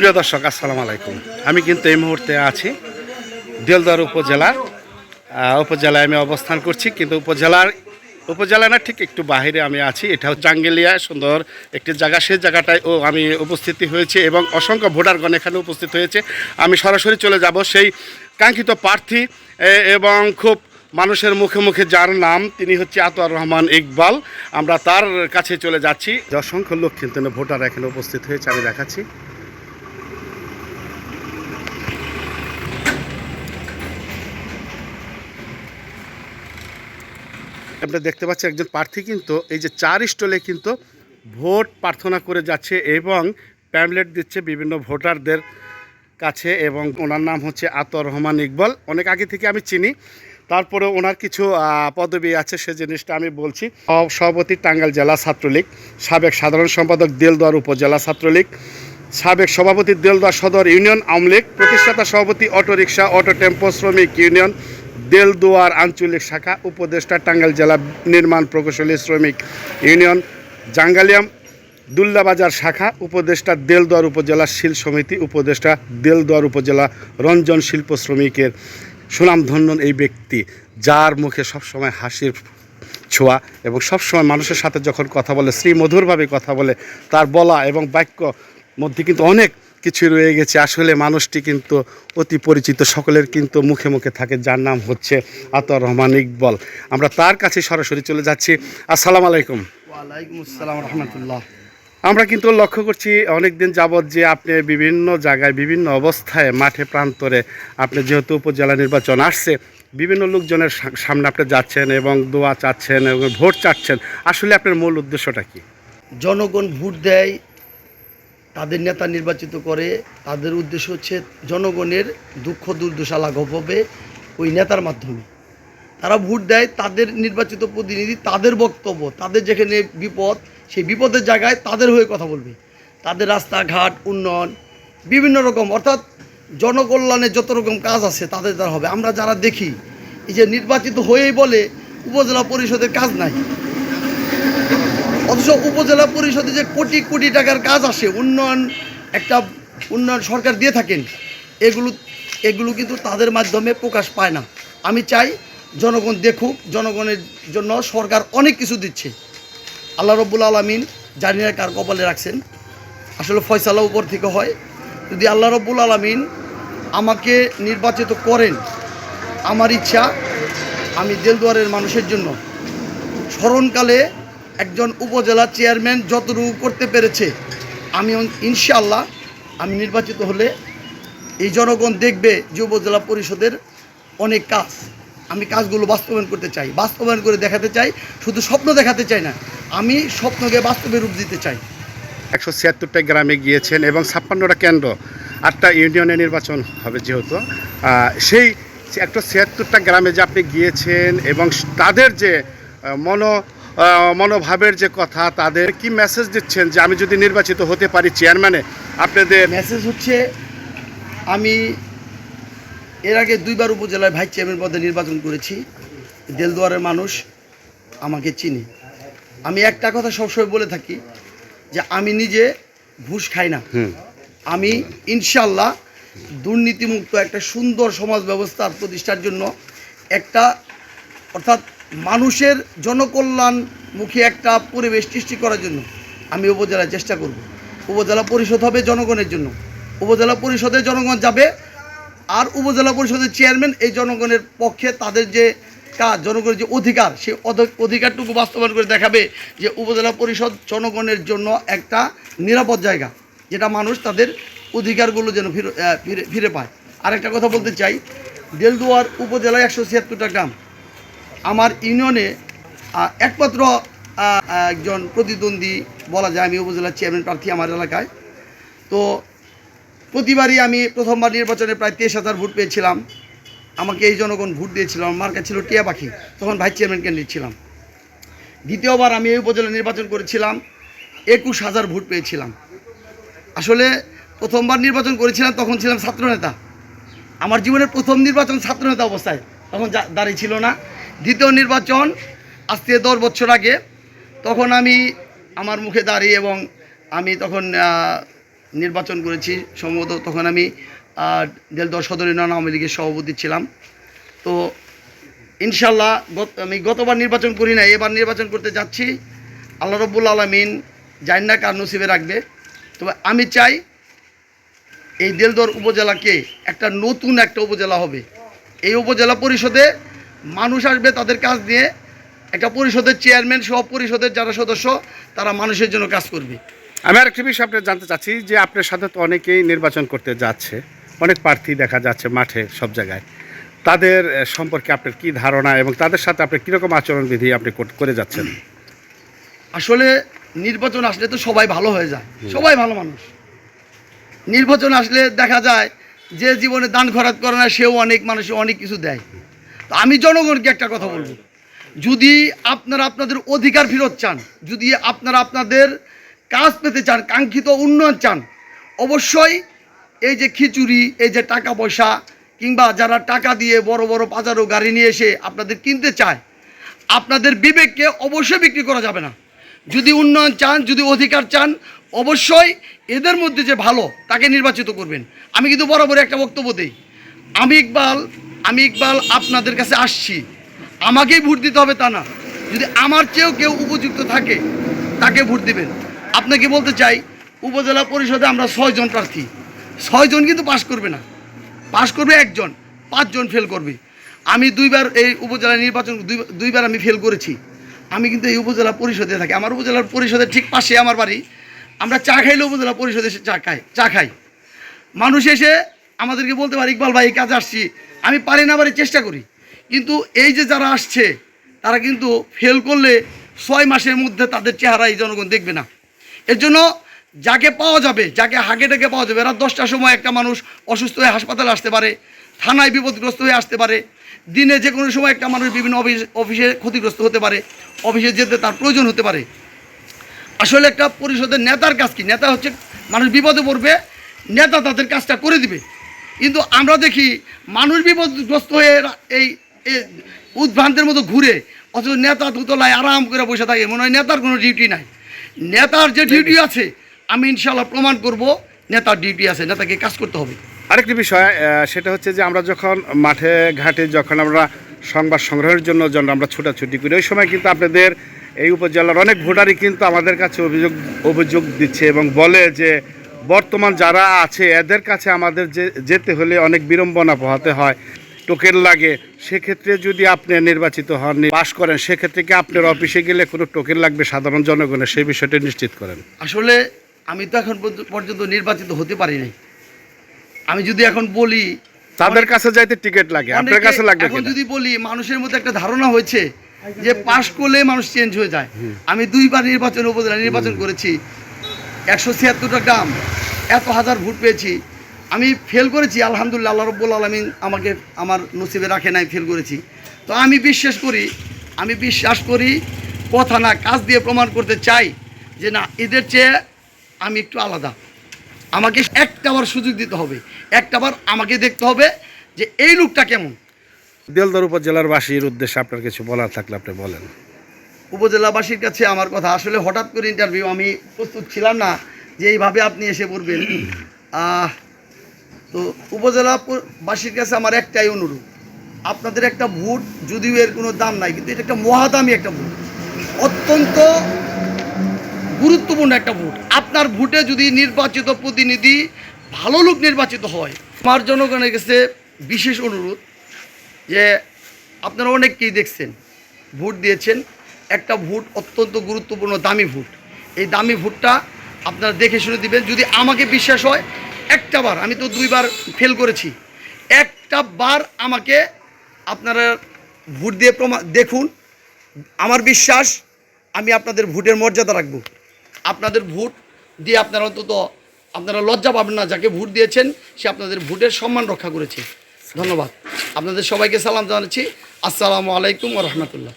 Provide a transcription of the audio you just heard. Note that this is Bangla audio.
প্রিয় দর্শক, আসসালামু আলাইকুম। আমি কিন্তু এই মুহূর্তে আছি দেলদার উপজেলার উপজেলায় আমি অবস্থান করছি, কিন্তু উপজেলার উপজেলা না, ঠিক একটু বাইরে আমি আছি। এটা জাঙ্গেলিয়া, সুন্দর একটি জায়গা। সেই জায়গাটায় ও আমি উপস্থিতি হয়েছে এবং অসংখ্য ভোটারগণ এখানে উপস্থিত হয়েছে। আমি সরাসরি চলে যাব সেই কাঙ্ক্ষিত প্রার্থী এবং খুব মানুষের মুখে মুখে যার নাম, তিনি হচ্ছে আতোয়ার রহমান ইকবাল। আমরা তার কাছে চলে যাচ্ছি। অসংখ্য লোক কিন্তু ভোটার এখানে উপস্থিত হয়েছে, আমি দেখাচ্ছি। আপনারা দেখতে পাচ্ছেন একজন প্রার্থী কিন্তু এই যে চার স্টলে কিন্তু ভোট প্রার্থনা করে যাচ্ছে এবং প্যামলেট দিচ্ছে বিভিন্ন ভোটারদের কাছে এবং ওনার নাম হচ্ছে আতর রহমান ইকবাল। অনেক আগে থেকে আমি চিনি। তারপরে ওনার কিছু পদবি আছে, সে জিনিসটা আমি বলছি। সভাপতি টাঙ্গাইল জেলা ছাত্রলীগ, সাবেক সাধারণ সম্পাদক দেলদুয়ার উপজেলা ছাত্রলীগ, সাবেক সভাপতি দেলদুয়ার সদর ইউনিয়ন আওয়ামী লীগ, প্রতিষ্ঠাতা সভাপতি অটোরিকশা অটো টেম্পো শ্রমিক ইউনিয়ন দেলদুয়ার আঞ্চলিক শাখা উপদেষ্টা টাঙ্গাইল জেলা নির্মাণ প্রকৌশলী শ্রমিক ইউনিয়ন, জাঙ্গালিয়াম দুল্লাবাজার শাখা উপদেষ্টা দেলদুয়ার উপজেলা শিল সমিতি উপদেষ্টা দেলদুয়ার উপজেলা রঞ্জন শিল্প শ্রমিকের সুনামধন্য এই ব্যক্তি, যার মুখে সবসময় হাসির ছোঁয়া এবং সবসময় মানুষের সাথে যখন কথা বলে, শ্রীমধুরভাবে কথা বলে, তার বলা এবং বাক্য মধ্যে কিন্তু অনেক কিছু রয়ে গেছে। আসলে মানুষটি কিন্তু অতি পরিচিত সকলের কিন্তু মুখে মুখে থাকে। যার নাম হচ্ছে আতর রহমান ইকবল। আমরা তার কাছে সরাসরি চলে যাচ্ছি। আসসালামু আলাইকুম। ওয়ালাইকুম আসসালাম রহমতুল্লাহ। আমরা কিন্তু লক্ষ্য করছি অনেক দিন যাবৎ যে আপনি বিভিন্ন জায়গায় বিভিন্ন অবস্থায় মাঠে প্রান্তরে আপনি যেহেতু উপজেলা নির্বাচন আসছে বিভিন্ন লোকজনের সামনে আপনি যাচ্ছেন এবং দোয়া চাচ্ছেন এবং ভোট চাচ্ছেন। আসলে আপনার মূল উদ্দেশ্যটা কি? জনগণ ভোট দেয় তাদের নেতা নির্বাচিত করে, তাদের উদ্দেশ্য হচ্ছে জনগণের দুঃখ দুর্দশা লাঘব হবে ওই নেতার মাধ্যমে। তারা ভোট দেয়, তাদের নির্বাচিত প্রতিনিধি তাদের বক্তব্য, তাদের যেখানে বিপদ, সেই বিপদের জায়গায় তাদের হয়ে কথা বলবে। তাদের রাস্তাঘাট, উন্নয়ন, বিভিন্ন রকম, অর্থাৎ জনকল্যাণের যত রকম কাজ আছে তাদের দ্বারা হবে। আমরা যারা দেখি, এই যে নির্বাচিত হয়েই বলে উপজেলা পরিষদের কাজ নাই। অথচ উপজেলা পরিষদে যে কোটি কোটি টাকার কাজ আসে, উন্নয়ন একটা উন্নয়ন সরকার দিয়ে থাকেন, এগুলো এগুলো কিন্তু তাদের মাধ্যমে প্রকাশ পায় না। আমি চাই জনগণ দেখুক, জনগণের জন্য সরকার অনেক কিছু দিচ্ছে। আল্লাহ রব্বুল আলমিন জানি না কার কপালে রাখছেন। আসলে ফয়সালা উপর থেকে হয়। যদি আল্লাহ রব্বুল আলমিন আমাকে নির্বাচিত করেন, আমার ইচ্ছা আমি দেলদুয়ারের মানুষের জন্য। স্মরণকালে একজন উপজেলা চেয়ারম্যান যতটুকু করতে পেরেছে, আমি ইনশাল্লাহ আমি নির্বাচিত হলে এই জনগণ দেখবে যে উপজেলা পরিষদের অনেক কাজ। আমি কাজগুলো বাস্তবায়ন করতে চাই, বাস্তবায়ন করে দেখাতে চাই, শুধু স্বপ্ন দেখাতে চাই না, আমি স্বপ্নকে বাস্তবে রূপ দিতে চাই। একশো ছিয়াত্তরটা গ্রামে গিয়েছেন এবং ছাপ্পান্নটা কেন্দ্র, আটটা ইউনিয়নে নির্বাচন হবে যেহেতু। সেই একশো ছিয়াত্তরটা গ্রামে যে আপনি গিয়েছেন এবং তাদের যে মন মনোভাবের যে কথা তাদের কি মেসেজ দিচ্ছেন যে আমি যদি নির্বাচিত হতে পারি চেয়ারম্যানে আপনাদের মেসেজ হচ্ছে আমি এর আগে দুইবার উপজেলায় ভাইস চেয়ারম্যান পদে নির্বাচন করেছি। দেলদুয়ারের মানুষ আমাকে চিনি। আমি একটা কথা সবসময় বলে থাকি যে আমি নিজে ঘুষ খাই না। আমি ইনশাল্লাহ দুর্নীতিমুক্ত একটা সুন্দর সমাজ ব্যবস্থার প্রতিষ্ঠার জন্য একটা অর্থাৎ মানুষের জনকল্যাণমুখী একটা পরিবেশ সৃষ্টি করার জন্য আমি উপজেলায় চেষ্টা করব। উপজেলা পরিষদ হবে জনগণের জন্য। উপজেলা পরিষদে জনগণ যাবে আর উপজেলা পরিষদের চেয়ারম্যান এই জনগণের পক্ষে তাদের যে কাজ, জনগণের যে অধিকার, সেই অধ- অধিকারটুকু বাস্তবায়ন করে দেখাবে যে উপজেলা পরিষদ জনগণের জন্য একটা নিরাপদ জায়গা, যেটা মানুষ তাদের অধিকারগুলো যেন ফিরে ফিরে পায়। আর একটা কথা বলতে চাই, দেলদুয়ার উপজেলায় একশো ছিয়াত্তরটা গ্রাম। আমার ইউনিয়নে একমাত্র একজন প্রতিদ্বন্দ্বী বলা যায়, আমি উপজেলার চেয়ারম্যান প্রার্থী আমার এলাকায়। তো প্রতিবারই আমি প্রথমবার নির্বাচনে প্রায় তেইশ হাজার ভোট পেয়েছিলাম। আমাকে এই জনগণ ভোট দিয়েছিল, আমার মার্কা ছিল টিয়া পাখি। তখন ভাইস চেয়ারম্যান ক্যান্ডিডেট ছিলাম। দ্বিতীয়বার আমি এই উপজেলা নির্বাচন করেছিলাম, একুশ হাজার ভোট পেয়েছিলাম। আসলে প্রথমবার নির্বাচন করেছিলাম, তখন ছিলাম ছাত্রনেতা। আমার জীবনের প্রথম নির্বাচন ছাত্রনেতা অবস্থায়, তখন দাঁড়িয়ে ছিল না। দ্বিতীয় নির্বাচন আজ থেকে দশ বছর আগে, তখন আমি আমার মুখে দাঁড়িয়ে এবং আমি তখন নির্বাচন করেছি। সম্ভবত তখন আমি দেলদর সদর ইউনিয়ন আওয়ামী লীগের সভাপতি ছিলাম। তো ইনশাল্লাহ আমি গতবার নির্বাচন করি না এবার নির্বাচন করতে যাচ্ছি। আল্লাহ রব্বুল আলমিন জানি না কার নসিবে রাখবে। তবে আমি চাই এই দেলদর উপজেলাকে একটা নতুন একটা উপজেলা হবে। এই উপজেলা পরিষদে মানুষ আসবে তাদের কাজ দিয়ে একটা পরিষদের চেয়ারম্যান সহ পরিষদের যারা সদস্য তারা মানুষের জন্য কাজ করবে। আমি আর আরেকটি বিষয় আপনার জানতে চাচ্ছি যে আপনার সাথে তো অনেকেই নির্বাচন করতে যাচ্ছে অনেক প্রার্থী দেখা যাচ্ছে মাঠে সব জায়গায়। তাদের সম্পর্কে আপনার কি ধারণা এবং তাদের সাথে আপনি কীরকম আচরণবিধি আপনি কর- যাচ্ছেন? আসলে নির্বাচন আসলে তো সবাই ভালো হয়ে যায় সবাই ভালো মানুষ। নির্বাচন আসলে দেখা যায় যে জীবনে দান খরাত করে না সেও অনেক মানুষ অনেক কিছু দেয়। আমি জনগণকে একটা কথা বলব। যদি আপনারা আপনাদের অধিকার ফেরত চান, যদি আপনারা আপনাদের কাজ পেতে চান, কাঙ্ক্ষিত উন্নয়ন চান, অবশ্যই এই যে খিচুড়ি, এই যে টাকা পয়সা, কিংবা যারা টাকা দিয়ে বড় বড় বাজারও গাড়ি নিয়ে এসে আপনাদের কিনতে চায়, আপনাদের বিবেককে অবশ্যই বিক্রি করা যাবে না। যদি উন্নয়ন চান, যদি অধিকার চান, অবশ্যই এদের মধ্যে যে ভালো, তাকে নির্বাচিত করবেন। আমি কিন্তু বরাবর একটা বক্তব্য দিই। আমি ইকবাল আমি ইকবাল, আপনাদের কাছে আসছি। আমাকেই ভোট দিতে হবে তা না। যদি আমার চেয়েও কেউ উপযুক্ত থাকে, তাকে ভোট দিবেন। আপনাকে বলতে চাই, উপজেলা পরিষদে আমরা ছয়জন প্রার্থী। ছয়জন কিন্তু পাশ করবে না। পাশ করবে একজন, পাঁচজন ফেল করবে। আমি দুইবার এই উপজেলা নির্বাচন, দুই- দুইবার আমি ফেল করেছি। আমি কিন্তু এই উপজেলা পরিষদে থাকি। আমার উপজেলার পরিষদের ঠিক পাশে আমার বাড়ি। আমরা চা খাইলে উপজেলা পরিষদে এসে চা খাই চা খাই। মানুষ এসে আমাদেরকে বলতে পারে, ইকবাল ভাই কাজে আসছি। আমি পারি না পারি চেষ্টা করি। কিন্তু এই যে যারা আসছে, তারা কিন্তু ফেল করলে ছয় মাসের মধ্যে তাদের চেহারা এই জনগণ দেখবে না। এর জন্য যাকে পাওয়া যাবে, যাকে হাগে ডেকে পাওয়া যাবে, রাত দশটার সময় একটা মানুষ অসুস্থ হয়ে হাসপাতালে আসতে পারে, থানায় বিপদগ্রস্ত হয়ে আসতে পারে, দিনে যে কোনো সময় একটা মানুষ বিভিন্ন অফিস, অফিসে ক্ষতিগ্রস্ত হতে পারে, অফিসে যেতে তার প্রয়োজন হতে পারে। আসলে একটা পরিষদের নেতার কাজ কি? নেতা হচ্ছে মানুষ বিপদে পড়বে, নেতা তাদের কাজটা করে দিবে। কিন্তু আমরা দেখি মানুষ বিপদগ্রস্ত হয়ে এই উদ্ভ্রান্তের মতো ঘুরে অথচ নেতা দুতলায় আরাম করে বসে থাকে। মনে হয় নেতার কোনো ডিউটি নাই। নেতার যে ডিউটি আছে আমি ইনশাল্লাহ প্রমাণ করব নেতার ডিউটি আছে নেতাকে কাজ করতে হবে। আরেকটি বিষয় সেটা হচ্ছে যে আমরা যখন মাঠে ঘাটে যখন আমরা সংবাদ সংগ্রহের জন্য যখন আমরা ছুটাছুটি করি ওই সময় কিন্তু আপনাদের এই উপজেলার অনেক ভোটারই কিন্তু আমাদের কাছে অভিযোগ অভিযোগ দিচ্ছে এবং বলে যে বর্তমান যারা আছে এদের কাছে আমাদের যে যেতে হলে অনেক বিড়ম্বনা পোহাতে হয় টোকেন লাগে। সেক্ষেত্রে যদি আপনি নির্বাচিত হন পাশ করেন সেক্ষেত্রে কি আপনার অফিসে গেলে কোনো টোকেন লাগবে সাধারণ জনগণের সেই বিষয়টা নিশ্চিত করেন। আসলে আমি তো এখন পর্যন্ত নির্বাচিত হতে পারি নাই। আমি যদি এখন বলি তাদের কাছে যাইতে টিকিট লাগে আপনার কাছে লাগবে এখন যদি বলি মানুষের মধ্যে একটা ধারণা হয়েছে যে পাশ করলে মানুষ চেঞ্জ হয়ে যায়। আমি দুইবার নির্বাচন উপজেলা নির্বাচন করেছি। একশো ছিয়াত্তরটা গ্রাম, এত হাজার ভোট পেয়েছি। আমি ফেল করেছি, আলহামদুলিল্লাহ, আল্লাহ রব্বুল আলমিন আমাকে আমার নসিবে রাখে নাই ফেল করেছি। তো আমি বিশ্বাস করি, আমি বিশ্বাস করি, কথা না, কাজ দিয়ে প্রমাণ করতে চাই যে না, এদের চেয়ে আমি একটু আলাদা। আমাকে একটাবার সুযোগ দিতে হবে একটাবার আমাকে দেখতে হবে যে এই লোকটা কেমন। দেলদর উপজেলার বাসীর উদ্দেশ্যে আপনার কিছু বলার থাকলে আপনি বলেন। উপজেলাবাসীর কাছে আমার কথা। আসলে হঠাৎ করে ইন্টারভিউ আমি প্রস্তুত ছিলাম না যে এইভাবে আপনি এসে পড়বেন। তো উপজেলাবাসীর কাছে আমার একটাই অনুরোধ। আপনাদের একটা ভোট, যদিও এর কোনো দাম নাই, কিন্তু এটা একটা মহাদামি একটা ভোট। অত্যন্ত গুরুত্বপূর্ণ একটা ভোট। আপনার ভোটে যদি নির্বাচিত প্রতিনিধি ভালো লোক নির্বাচিত হয়, আমার জনগণের কাছে বিশেষ অনুরোধ যে আপনারা অনেককেই দেখছেন, ভোট দিয়েছেন। একটা ভোট অত্যন্ত গুরুত্বপূর্ণ দামি ভোট। এই দামি ভোটটা আপনারা দেখে শুনে দিবেন। যদি আমাকে বিশ্বাস হয়, একটা বার, আমি তো দুইবার ফেল করেছি। একটা বার আমাকে আপনারা ভোট দিয়ে প্রমাণ দেখুন। আমার বিশ্বাস, আমি আপনাদের ভোটের মর্যাদা রাখব। আপনাদের ভোট দিয়ে আপনারা অন্তত, আপনারা লজ্জা পাবেন না, যাকে ভোট দিয়েছেন, সে আপনাদের ভোটের সম্মান রক্ষা করেছে। ধন্যবাদ। আপনাদের সবাইকে সালাম জানাচ্ছি। আসসালামু আলাইকুম রহমতুল্লাহ।